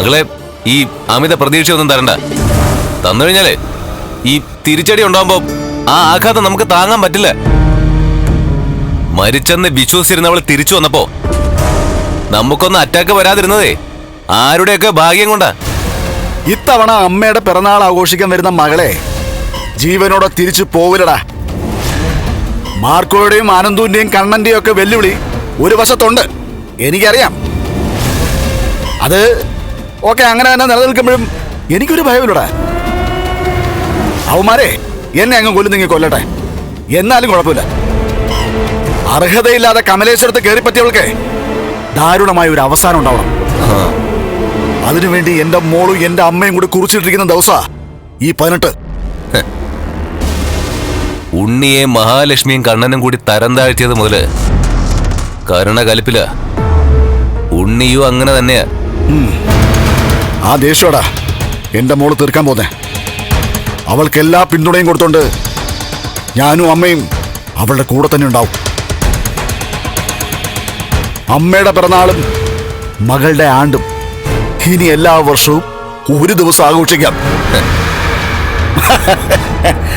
അങ്ങളെ ഈ അമിത പ്രതീക്ഷയൊന്നും തരണ്ട. തന്നു കഴിഞ്ഞാലേ ഈ തിരിച്ചടി ഉണ്ടാകുമ്പോ ആ ആഘാതം നമുക്ക് താങ്ങാൻ പറ്റില്ല. മരിച്ചെന്ന് വിശ്വസിച്ചിരുന്നവൾ തിരിച്ചു വന്നപ്പോ നമുക്കൊന്ന് അറ്റാക്ക് വരാതിരുന്നതേ ആരുടെയൊക്കെ ഭാഗ്യം കൊണ്ടാ? ഇത്തവണ അമ്മയുടെ പിറന്നാൾ ആഘോഷിക്കാൻ വരുന്ന മകളെ ജീവനോടെ തിരിച്ചു പോവില്ലടാ. മാർക്കോയുടെയും ആനന്ദുവിന്റെയും കണ്ണന്റെയും ഒക്കെ വെല്ലുവിളി ഒരു വശത്തുണ്ട് എനിക്കറിയാം. അത് ഓക്കെ അങ്ങനെ തന്നെ നിലനിൽക്കുമ്പോഴും എനിക്കൊരു ഭയമില്ലടാ. അവന്മാരെ എന്നെ അങ്ങ് കൊല്ലുന്നെങ്കിൽ കൊല്ലട്ടെ. എന്നാലും കുഴപ്പമില്ല. അർഹതയില്ലാതെ കമലേശ്വരത്ത് കയറിപ്പറ്റിയവൾക്ക് ദാരുണമായ ഒരു അവസാനം ഉണ്ടാവണം. അതിനുവേണ്ടി എന്റെ മോളും എന്റെ അമ്മയും കൂടി കുറിച്ചിട്ടിരിക്കുന്ന ദിവസ ഈ പതിനെട്ട്. ഉണ്ണിയെ മഹാലക്ഷ്മിയും കണ്ണനും കൂടി തരം താഴ്ത്തിയത് മുതൽ കരുണ കലിപ്പില. ഉണ്ണിയും അങ്ങനെ തന്നെയാ. ആ ദേഷ്യടാ. എന്റെ മോൾ തീർക്കാൻ പോന്നെ. അവൾക്ക് എല്ലാ പിന്തുണയും കൊടുത്തോണ്ട് ഞാനും അമ്മയും അവളുടെ കൂടെ തന്നെ ഉണ്ടാവും. അമ്മയുടെ പിറന്നാളും മകളുടെ ആണ്ടും ഇനി എല്ലാ വർഷവും ഒരു ദിവസം ആഘോഷിക്കാം.